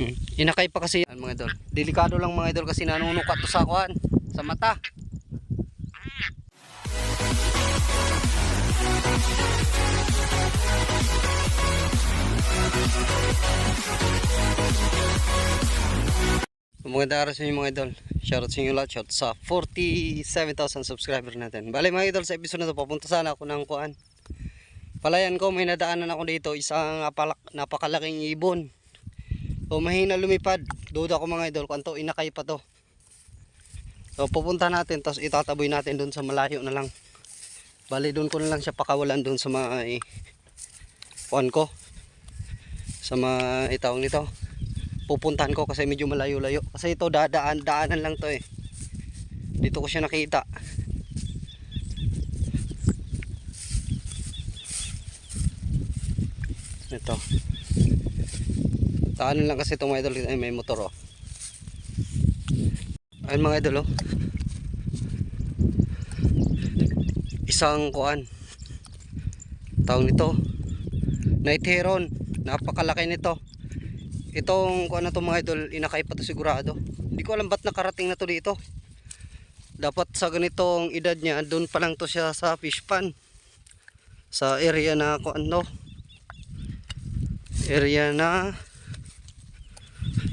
Hmm. Inakay pa kasi yan mga idol. Delikado lang mga idol kasi nanunukat to sa kuan, sa mata. Magandang araw sa inyo mga idol. Shoutout sa inyo lahat. Shoutout sa 47,000 subscriber natin. Bale mga idol, sa episode na to, papunta sana ako ng kuan. Palayan ko, may nadaanan ako dito. Isang napakalaking ibon. So mahina lumipad. Duda ko mga idol, kung to inakay pa to. So pupunta natin, tapos itataboy natin doon sa malayo na lang. Bali doon ko na lang siya pakawalan doon sa mga eh, kuan ko. Sa mga itawag nito pupuntahan ko kasi medyo malayo-layo. Kasi ito dadaan, daanan lang to eh. Dito ko siya nakita. Ito. Daanan lang kasi itong mga idol. Ay, may motor oh. Ayun mga idol oh. Isang kuan. Tawag nito. Night heron. Napakalaki nito itong kung ano to mga idol inakay pa to sigurado hindi ko alam ba't nakarating na to dito dapat sa ganitong edad niya doon pa lang to siya sa fish pan sa area na kung ano area na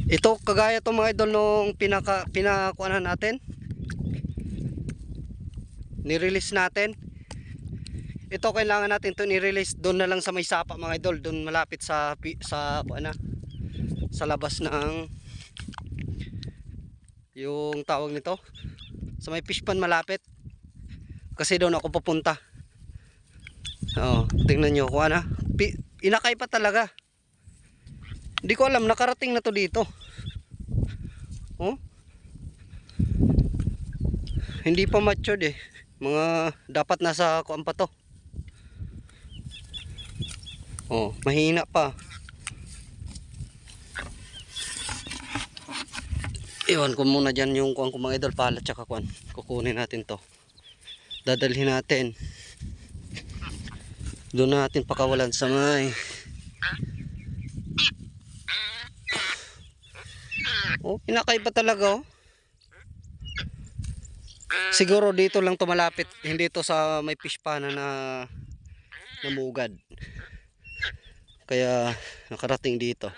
ito kagaya to mga idol nung pinaka pinakuanan natin. Nirelease natin. Ito kailangan natin to ni-release doon na lang sa may sapa mga idol. Doon malapit sa sa ano sa labas ng yung tawag nito. Sa may fish pan malapit. Kasi doon ako pupunta. Oh, tingnan nyo kung ano inakay pa talaga hindi ko alam nakarating na to dito oh hindi pa matured eh mga dapat nasa kuan pa to oh mahina pa Iwan ko muna dyan yung kuang ko mga idol pala tsaka kuan. Kukunin natin to. Dadalhin natin. Doon natin pakawalan sa may. Oh, pinakay pa talaga oh. Siguro dito lang to malapit, hindi to sa may fish pana na namugad. Kaya nakarating dito.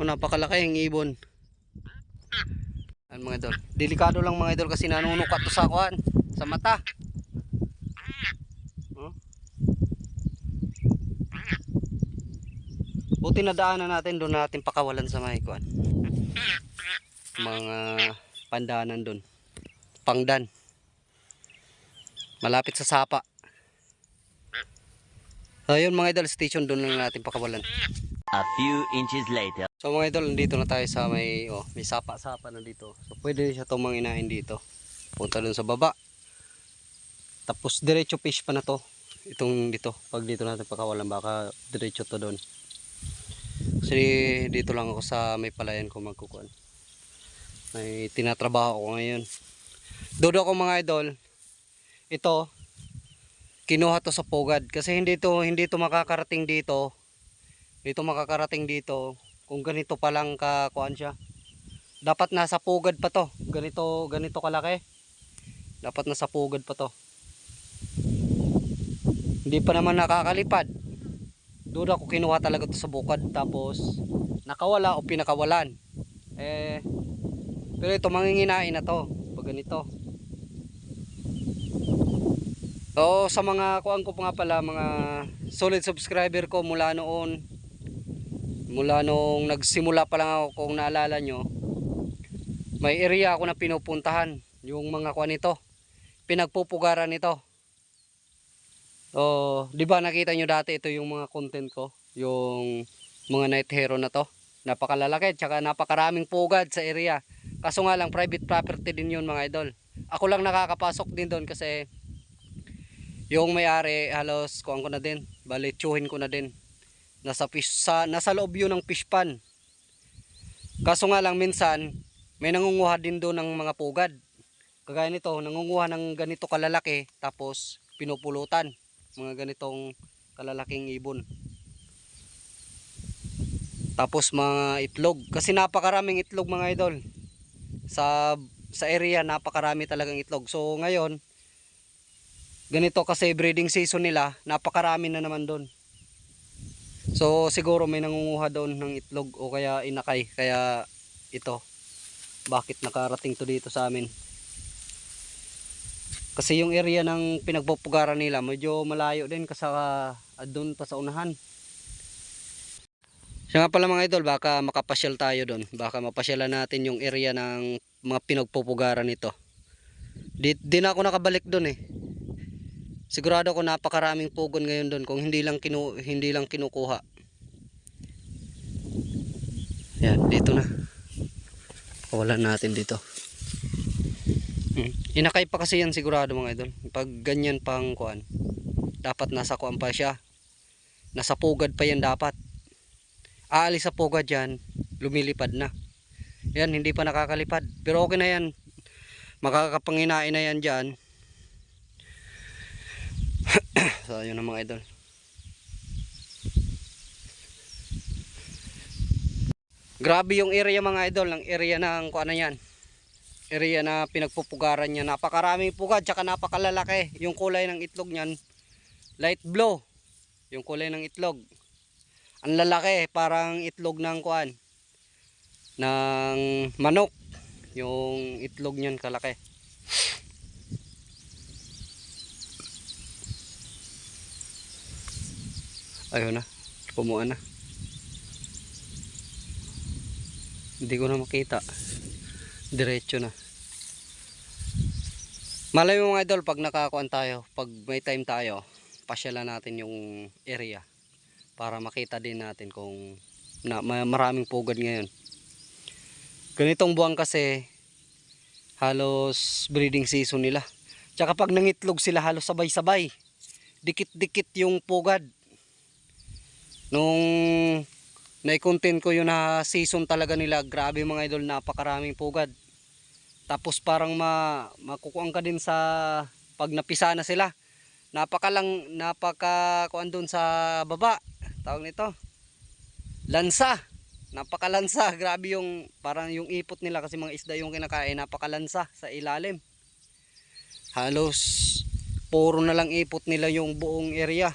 Oh, napakalaki ang ibon. Ano mga idol? Delikado lang mga idol kasi nanunukat to sa kuan, sa mata. Oh. Buti na daanan natin doon natin pakawalan sa mga kuan. Mga pandanan doon. Pangdan. Malapit sa sapa. Ayun mga idol, station doon lang natin pakawalan. A few inches later. So mga idol, nandito na tayo sa may oh, may sapa-sapa na dito. So pwede siya itong manginahin dito. Punta dun sa baba. Tapos diretso fish pa na to. Itong dito. Pag dito natin pakawalan baka diretso to doon. Kasi dito lang ako sa may palayan ko magkukuan. May tinatrabaho ko ngayon. Dodo ko mga idol. Ito kinuha to sa pugad. Kasi hindi to hindi to makakarating dito. Dito makakarating dito. Kung ganito pa lang kakuan siya. Dapat nasa pugad pa to. Ganito ganito kalaki. Dapat nasa pugad pa to. Hindi pa naman nakakalipad. Doon ako kinuha talaga to sa bukad. Tapos nakawala o pinakawalan. Eh pero ito manginginain na to. Pag ganito. So sa mga kuan ko pa nga pala mga solid subscriber ko mula noon mula nung nagsimula pa lang ako kung naalala nyo may area ako na pinupuntahan yung mga kuan nito. Pinagpupugaran nito. So di ba nakita nyo dati ito yung mga content ko? Yung mga night hero na to. Napakalalaki tsaka napakaraming pugad sa area kaso nga lang private property din yun mga idol. Ako lang nakakapasok din doon kasi yung may-ari halos kuan ko na din. Balitsuhin ko na din. Nasa fish sa nasa loob yun ng fish pan. Kaso nga lang minsan may nangunguha din doon ng mga pugad. Kagaya nito nangunguha ng ganito kalalaki tapos pinupulutan mga ganitong kalalaking ibon. Tapos mga itlog. Kasi napakaraming itlog mga idol. Sa, sa area napakarami talagang itlog. So ngayon, ganito kasi breeding season nila, napakarami na naman doon. So siguro may nangunguha doon ng itlog o kaya inakay. Kaya ito, bakit nakarating to dito sa amin. Kasi yung area ng pinagpupugaran nila medyo malayo din kasi uh, doon pa sa unahan. Siya nga pala mga idol, baka makapasyal tayo doon. Baka mapasyalan natin yung area ng mga pinagpupugaran nito. Di, di na ako nakabalik doon eh. Sigurado ako napakaraming pugon ngayon doon kung hindi lang kinu hindi lang kinukuha. Yan, dito na. Wala natin dito. Hmm. Inakay pa kasi yan sigurado mga idol. Pag ganyan pang kuan, dapat nasa kuan pa siya. Nasa pugad pa yan dapat. Aalis sa pugad yan, lumilipad na. Yan, hindi pa nakakalipad. Pero okay na yan. Makakapanginain na yan dyan. so, yun na mga idol. Grabe yung area mga idol, ng area ng kuan na yan area na pinagpupugaran niya. Napakaraming pugad, tsaka napakalalaki. Yung kulay ng itlog niyan, light blue. Yung kulay ng itlog. Ang lalaki, parang itlog ng kuan ng manok. Yung itlog niyan kalaki. Ayun na, pumuan na. Hindi ko na makita diretso na malay mo mga idol pag nakakuan tayo pag may time tayo pasyalan natin yung area para makita din natin kung na, ma- maraming pugad ngayon. Ganitong buwan kasi halos breeding season nila. Tsaka pag nangitlog sila halos sabay sabay dikit dikit yung pugad. Nung nai-content ko yung na season talaga nila grabe mga idol napakaraming pugad. Tapos parang ma makukuha ka din sa pag napisa na sila. Napakalang napaka kuan doon sa baba tawag nito. Lansa. Napakalansa. Grabe yung parang yung ipot nila kasi mga isda yung kinakain. Napakalansa sa ilalim. Halos puro na lang ipot nila yung buong area.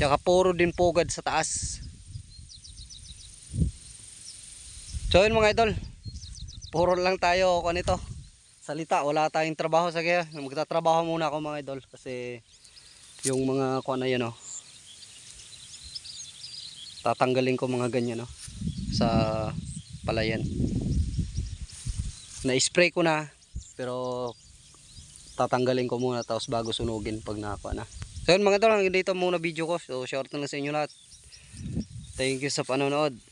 Tsaka puro din pugad sa taas. So yun mga idol, puro lang tayo ako nito. Salita, wala tayong trabaho sa kaya. Magtatrabaho muna ako mga idol. Kasi yung mga kuha na yan oh. Tatanggalin ko mga ganyan oh sa palayan. Na-spray ko na pero tatanggalin ko muna tapos bago sunugin pag nakakuha na. So yun mga idol, hanggang dito muna video ko. So short na lang sa inyo lahat. Thank you sa panonood.